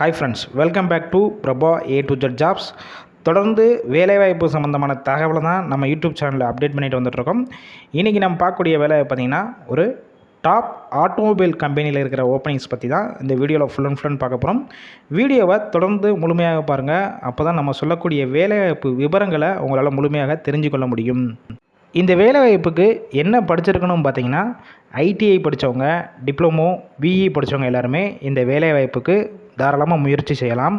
Hi friends welcome back to Prabha A to Z jobs தொடர்ந்து வேலைவாய்ப்பு சம்மந்தமான தகவலை தான் நம்ம யூடியூப் சேனலில் அப்டேட் பண்ணிட்டு வந்துட்டுருக்கோம். இன்றைக்கி நம்ம பார்க்கக்கூடிய வேலை பார்த்திங்கன்னா ஒரு டாப் ஆட்டோமொபைல் கம்பெனியில் இருக்கிற ஓப்பனிங்ஸ் பற்றி தான் இந்த வீடியோவில் ஃபுல் அண்ட் ஃபுல் பார்க்க போகிறோம் வீடியோவை தொடர்ந்து முழுமையாக பாருங்கள் அப்போ தான் நம்ம சொல்லக்கூடிய வேலைவாய்ப்பு விவரங்களை உங்களால் முழுமையாக தெரிஞ்சு கொள்ள முடியும். இந்த வேலைவாய்ப்புக்கு என்ன படிச்சிருக்கணும் பார்த்தீங்கன்னா ஐடிஐ படித்தவங்க டிப்ளமோ பிஇ படித்தவங்க எல்லாருமே இந்த வேலைவாய்ப்புக்கு தாராளமாக முயற்சி செய்யலாம்.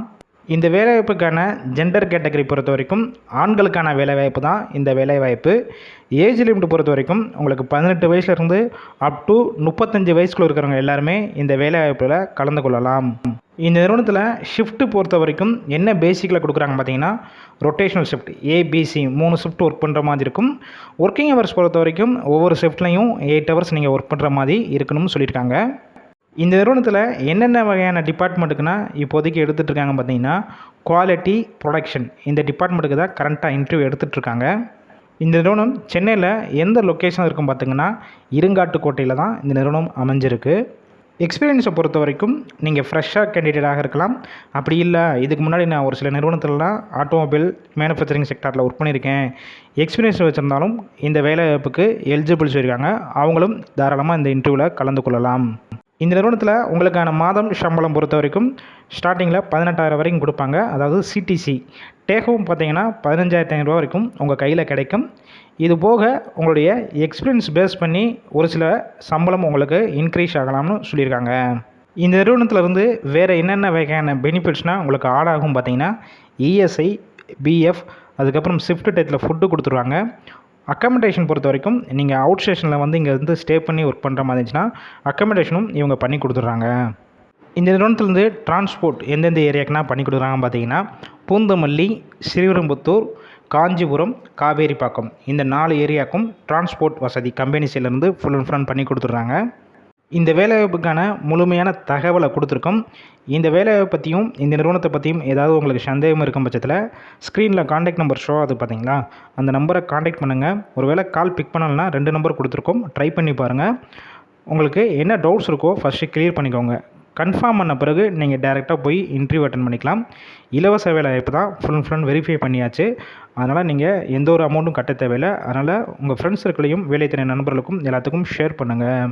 இந்த வேலைவாய்ப்புக்கான ஜெண்டர் கேட்டகரி பொறுத்த வரைக்கும் ஆண்களுக்கான வேலைவாய்ப்பு தான் இந்த வேலைவாய்ப்பு. ஏஜ் லிமிட் பொறுத்த வரைக்கும் உங்களுக்கு பதினெட்டு வயசுலேருந்து அப் டு முப்பத்தஞ்சு வயசுக்குள்ள இருக்கிறவங்க எல்லாருமே இந்த வேலைவாய்ப்பில் கலந்து கொள்ளலாம். இந்த நிறுவனத்தில் ஷிஃப்ட்டு பொறுத்த வரைக்கும் என்ன பேசிக்கில் கொடுக்குறாங்க பார்த்தீங்கன்னா ரொட்டேஷனல் ஷிஃப்ட் ஏபிசி மூணு ஷிஃப்ட் ஒர்க் பண்ணுற மாதிரி இருக்கும். ஒர்க்கிங் ஹவர்ஸ் பொறுத்த வரைக்கும் ஒவ்வொரு ஷிஃப்ட்லையும் எயிட் ஹவர்ஸ் நீங்கள் ஒர்க் பண்ணுற மாதிரி இருக்கணும்னு சொல்லியிருக்காங்க. இந்த நிறுவனத்தில் என்னென்ன வகையான டிபார்ட்மெண்ட்டுக்குன்னா இப்போதைக்கு எடுத்துகிட்ருக்காங்க பார்த்தீங்கன்னா குவாலிட்டி ப்ரொடக்ஷன் இந்த டிபார்ட்மெண்ட்டுக்கு தான் கரண்ட்டாக இன்டர்வியூ எடுத்துகிட்ருக்காங்க இந்த நிறுவனம் சென்னையில் எந்த லொக்கேஷன் இருக்கும் பார்த்தீங்கன்னா இருங்காட்டுக்கோட்டையில் தான் இந்த நிறுவனம் அமைஞ்சிருக்கு. எக்ஸ்பீரியன்ஸை பொறுத்த வரைக்கும் நீங்கள் ஃப்ரெஷ்ஷாக கேண்டிடேட்டாக இருக்கலாம். அப்படி இல்லை இதுக்கு முன்னாடி நான் ஒரு சில நிறுவனத்திலலாம் ஆட்டோமொபைல் மேனுஃபேக்சரிங் செக்டாரில் ஒர்க் பண்ணியிருக்கேன். எக்ஸ்பீரியன்ஸ் வச்சுருந்தாலும் இந்த வேலைவாய்ப்புக்கு எலிஜிபிள் சொல்லியிருக்காங்க. அவங்களும் தாராளமாக இந்த இன்டர்வியூவில் கலந்து கொள்ளலாம். இந்த நிறுவனத்தில் உங்களுக்கான மாதம் சம்பளம் பொறுத்த வரைக்கும் ஸ்டார்டிங்கில் பதினெட்டாயிரம் வரைக்கும் கொடுப்பாங்க. அதாவது சிடிசி டேகவும் பார்த்தீங்கன்னா பதினஞ்சாயிரத்தி ஐநூறுரூவா வரைக்கும் உங்கள் கையில் கிடைக்கும். இது போக உங்களுடைய எக்ஸ்பீரியன்ஸ் பேஸ் பண்ணி ஒரு சில சம்பளம் உங்களுக்கு இன்க்ரீஸ் ஆகலாம்னு சொல்லியிருக்காங்க. இந்த நிறுவனத்திலிருந்து வேறு என்னென்ன வகையான பெனிஃபிட்ஸ்னால் உங்களுக்கு ஆடாகும் பார்த்தீங்கன்னா இஎஸ்ஐ பிஎஃப் அதுக்கப்புறம் ஷிஃப்ட் டயத்தில் ஃபுட்டு கொடுத்துருவாங்க. அக்கமடேஷன் பொறுத்த வரைக்கும் நீங்கள் அவுட் ஸ்டேஷனில் வந்து இங்கே வந்து ஸ்டே பண்ணி ஒர்க் பண்ணுற மாதிரி இருந்துச்சுன்னா அக்கமடேஷனும் இவங்க பண்ணி கொடுத்துட்றாங்க. இந்த நிறுவனத்துலேருந்து டிரான்ஸ்போர்ட் எந்தெந்த ஏரியாக்குனா பண்ணி கொடுக்குறாங்கன்னு பார்த்தீங்கன்னா பூந்தமல்லி ஸ்ரீவிரும்புத்தூர் காஞ்சிபுரம் காவேரிப்பாக்கம். இந்த நாலு ஏரியாவுக்கும் டிரான்ஸ்போர்ட் வசதி கம்பெனி சைட்லேருந்து ஃபுல் அண்ட் ஃபுல் பண்ணி கொடுத்துட்றாங்க. இந்த வேலைவாய்ப்புக்கான முழுமையான தகவலை கொடுத்துருக்கோம். இந்த வேலைவாய்ப்பு பற்றியும் இந்த நிறுவனத்தை பற்றியும் ஏதாவது உங்களுக்கு சந்தேகம் இருக்கும் பட்சத்தில் ஸ்க்ரீனில் காண்டாக்ட் நம்பர் ஷோ அது பார்த்தீங்களா அந்த நம்பரை காண்டாக்ட் பண்ணுங்கள் ஒருவேளை கால் பிக் பண்ணலைன்னா ரெண்டு நம்பர் கொடுத்துருக்கோம். ட்ரை பண்ணி பாருங்கள் உங்களுக்கு என்ன டவுட்ஸ் இருக்கோ ஃபஸ்ட்டு கிளியர் பண்ணிக்கோங்க. கன்ஃபார்ம் பண்ண பிறகு நீங்கள் டேரெக்டாக போய் இன்டர்வியூ அட்டன் பண்ணிக்கலாம். இலவச வேலைவாய்ப்பு தான் ஃபுல் அண்ட் ஃபுல் வெரிஃபை பண்ணியாச்சு. அதனால் நீங்கள் எந்த ஒரு அமௌண்ட்டும் கட்ட தேவையில்லை. அதனால் உங்கள் ஃப்ரெண்ட்ஸ் சர்க்கிளையும் வேலை திறன் நண்பர்களுக்கும் எல்லாத்துக்கும் ஷேர் பண்ணுங்கள்